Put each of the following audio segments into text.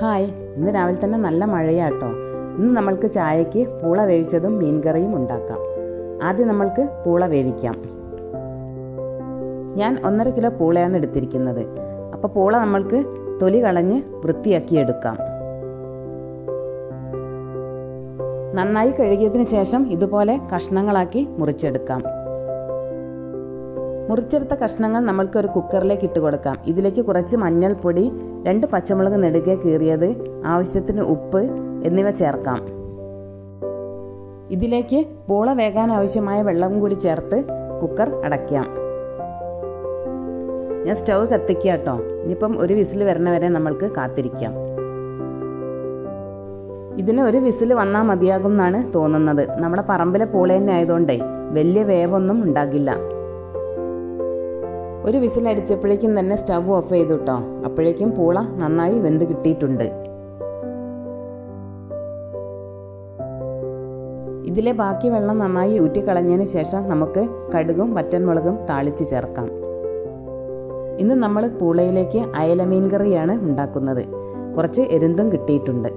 Hi ഇന്ന് രാവിലെ തന്നെ നല്ല മഴയാട്ടോ. ഇന്ന് നമ്മൾക്ക് ചായയ്ക്ക് പൂള വേവിച്ചതും മീൻകറിയും ഉണ്ടാക്കാം. ആദ്യം നമ്മൾക്ക് പൂള വേവിക്കാം. ഞാൻ ഒന്നര കിലോ പൂളയാണ് എടുത്തിരിക്കുന്നത്. അപ്പോൾ പൂള നമ്മൾക്ക് തൊലി കളഞ്ഞ് വൃത്തിയാക്കി എടുക്കാം. നന്നായി കഴുകിയതിന് ശേഷം ഇതുപോലെ കഷ്ണങ്ങളാക്കി മുറിച്ചെടുക്കാം. മുറിച്ചെടുത്ത കഷ്ണങ്ങൾ നമ്മൾക്ക് ഒരു കുക്കറിലേക്ക് ഇട്ട് കൊടുക്കാം. ഇതിലേക്ക് കുറച്ച് മഞ്ഞൾപ്പൊടി രണ്ട് പച്ചമുളക് നെടുകെ കീറിയത് ആവശ്യത്തിന് ഉപ്പ് എന്നിവ ചേർക്കാം. ഇതിലേക്ക് പൂള വേകാൻ ആവശ്യമായ വെള്ളം കൂടി ചേർത്ത് കുക്കർ അടയ്ക്കാം. ഞാൻ സ്റ്റൗ കത്തിക്കുക കേട്ടോ. ഇനിയിപ്പം ഒരു വിസിൽ വരണ വരെ നമ്മൾക്ക് കാത്തിരിക്കാം. ഇതിന് ഒരു വിസിൽ വന്നാൽ മതിയാകും എന്നാണ് തോന്നുന്നത്. നമ്മുടെ പറമ്പിലെ പൂള ആയതുകൊണ്ടേ വലിയ വേവൊന്നും ഉണ്ടാകില്ല. ഒരു വിസിൽ അടിച്ചപ്പോഴേക്കും തന്നെ സ്റ്റവ് ഓഫ് ചെയ്തു കേട്ടോ അപ്പോഴേക്കും പൂള നന്നായി വെന്ത് കിട്ടിയിട്ടുണ്ട്. ഇതിലെ ബാക്കി വെള്ളം നന്നായി ഊറ്റിക്കളഞ്ഞതിന് ശേഷം നമുക്ക് കടുകും വറ്റൻമുളകും താളിച്ച് ചേർക്കാം. ഇന്ന് നമ്മൾ പൂളയിലേക്ക് അയല മീൻ കറിയാണ് ഉണ്ടാക്കുന്നത്. കുറച്ച് എരുന്തും കിട്ടിയിട്ടുണ്ട്.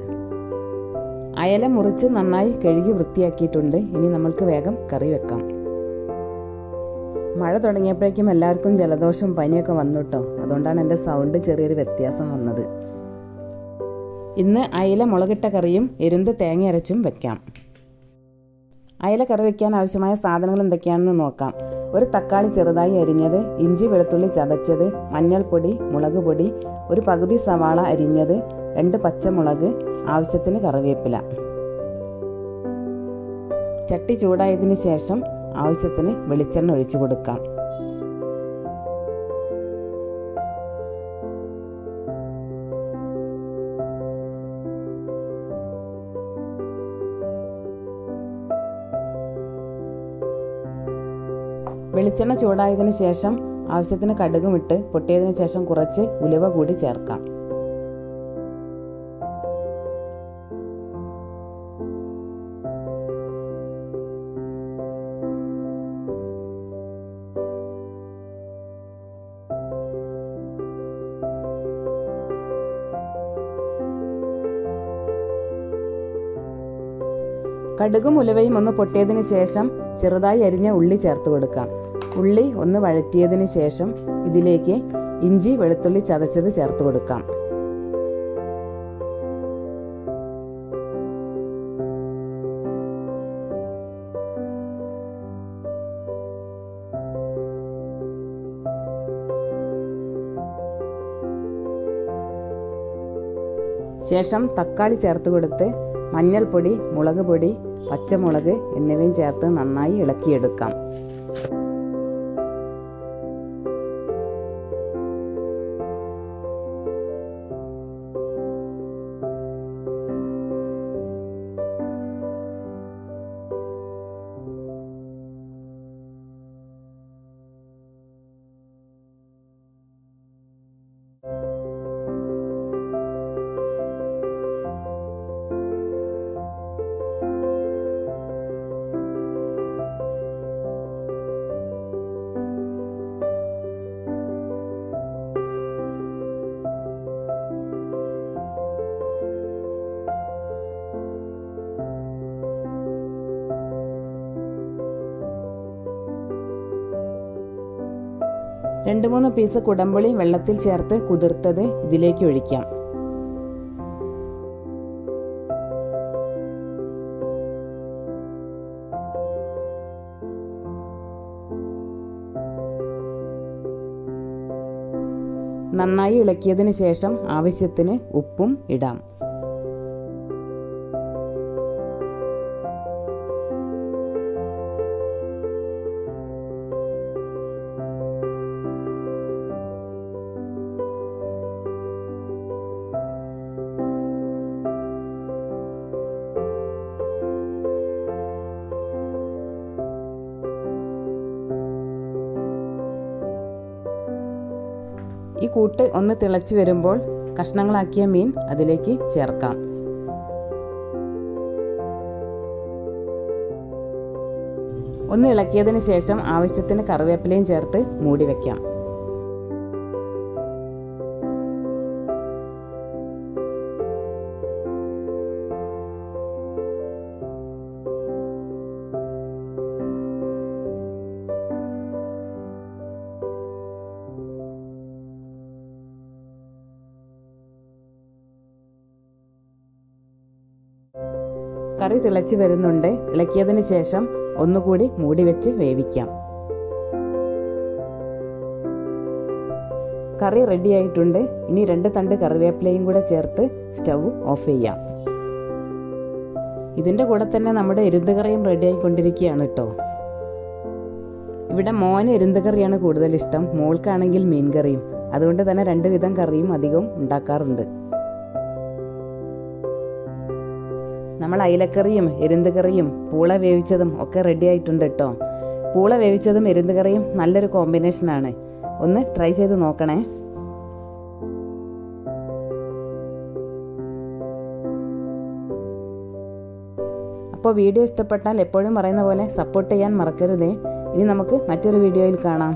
അയല മുറിച്ച് നന്നായി കഴുകി വൃത്തിയാക്കിയിട്ടുണ്ട്. ഇനി നമ്മൾക്ക് വേഗം കറി വെക്കാം. മഴ തുടങ്ങിയപ്പോഴേക്കും എല്ലാവർക്കും ജലദോഷം പനിയൊക്കെ വന്നു കേട്ടോ അതുകൊണ്ടാണ് എന്റെ സൗണ്ട് ചെറിയൊരു വ്യത്യാസം വന്നത്. ഇന്ന് അയില മുളകിട്ട കറിയും എരുന്ത് തേങ്ങ അരച്ചും വെക്കാം. അയില കറി വെക്കാൻ ആവശ്യമായ സാധനങ്ങൾ എന്തൊക്കെയാണെന്ന് നോക്കാം. ഒരു തക്കാളി ചെറുതായി അരിഞ്ഞത് ഇഞ്ചി വെളുത്തുള്ളി ചതച്ചത് മഞ്ഞൾപ്പൊടി മുളക് പൊടി ഒരു പകുതി സവാള അരിഞ്ഞത് രണ്ട് പച്ചമുളക് ആവശ്യത്തിന് കറിവേപ്പില. ചട്ടി ചൂടായതിനു ശേഷം ആവശ്യത്തിന് വെളിച്ചെണ്ണ ഒഴിച്ചു കൊടുക്കാം. വെളിച്ചെണ്ണ ചൂടായതിനു ശേഷം ആവശ്യത്തിന് കടുകും ഇട്ട് പൊട്ടിയതിനു ശേഷം കുറച്ച് ഉലുവ കൂടി ചേർക്കാം. കടുകും ഉലുവയും ഒന്ന് പൊട്ടിയതിന് ശേഷം ചെറുതായി അരിഞ്ഞ ഉള്ളി ചേർത്ത് കൊടുക്കാം. ഉള്ളി ഒന്ന് വഴറ്റിയതിന് ശേഷം ഇതിലേക്ക് ഇഞ്ചി വെളുത്തുള്ളി ചതച്ചത് ചേർത്ത് കൊടുക്കാം. ശേഷം തക്കാളി ചേർത്ത് കൊടുത്ത് മഞ്ഞൾപ്പൊടി മുളക് പൊടി പച്ചമുളക് എന്നിവയും ചേർത്ത് നന്നായി ഇളക്കിയെടുക്കാം. രണ്ട് മൂന്ന് പീസ് കുടംപുളി വെള്ളത്തിൽ ചേർത്ത് കുതിർത്തത് ഇതിലേക്ക് ഒഴിക്കാം. നന്നായി ഇളക്കിയതിന് ശേഷം ആവശ്യത്തിന് ഉപ്പും ഇടാം. ഈ കൂട്ട് ഒന്ന് തിളച്ച് വരുമ്പോൾ കഷ്ണങ്ങളാക്കിയ മീൻ അതിലേക്ക് ചേർക്കാം. ഒന്ന് ഇളക്കിയതിന് ശേഷം ആവശ്യത്തിന് കറിവേപ്പിലയും ചേർത്ത് മൂടി വയ്ക്കാം കറി തിളച്ച് വരുന്നുണ്ട്. ഇളക്കിയതിന് ശേഷം ഒന്നുകൂടി മൂടി വെച്ച് വേവിക്കാം. കറി റെഡി ആയിട്ടുണ്ട്. ഇനി രണ്ട് തണ്ട് കറിവേപ്പിലയും കൂടെ ചേർത്ത് സ്റ്റൗ ഓഫ് ചെയ്യാം. ഇതിന്റെ കൂടെ തന്നെ നമ്മുടെ എരുന്തുകറിയും റെഡി ആയിക്കൊണ്ടിരിക്കുകയാണ് കേട്ടോ ഇവിടെ മോന് എരുന്തുകറിയാണ് കൂടുതൽ ഇഷ്ടം. മോൾക്കാണെങ്കിൽ മീൻ കറിയും. അതുകൊണ്ട് തന്നെ രണ്ട് വിധം കറിയും അധികം ഉണ്ടാക്കാറുണ്ട്. നമ്മൾ അയിലക്കറിയും എരുന്തുകറിയും പൂള വേവിച്ചതും ഒക്കെ റെഡി ആയിട്ടുണ്ട് കേട്ടോ പൂള വേവിച്ചതും എരുന്തുകറിയും നല്ലൊരു കോമ്പിനേഷനാണ് ഒന്ന് ട്രൈ ചെയ്ത് നോക്കണേ. അപ്പോൾ വീഡിയോ ഇഷ്ടപ്പെട്ടാൽ എപ്പോഴും പറയുന്ന പോലെ സപ്പോർട്ട് ചെയ്യാൻ മറക്കരുതേ. ഇനി നമുക്ക് മറ്റൊരു വീഡിയോയിൽ കാണാം.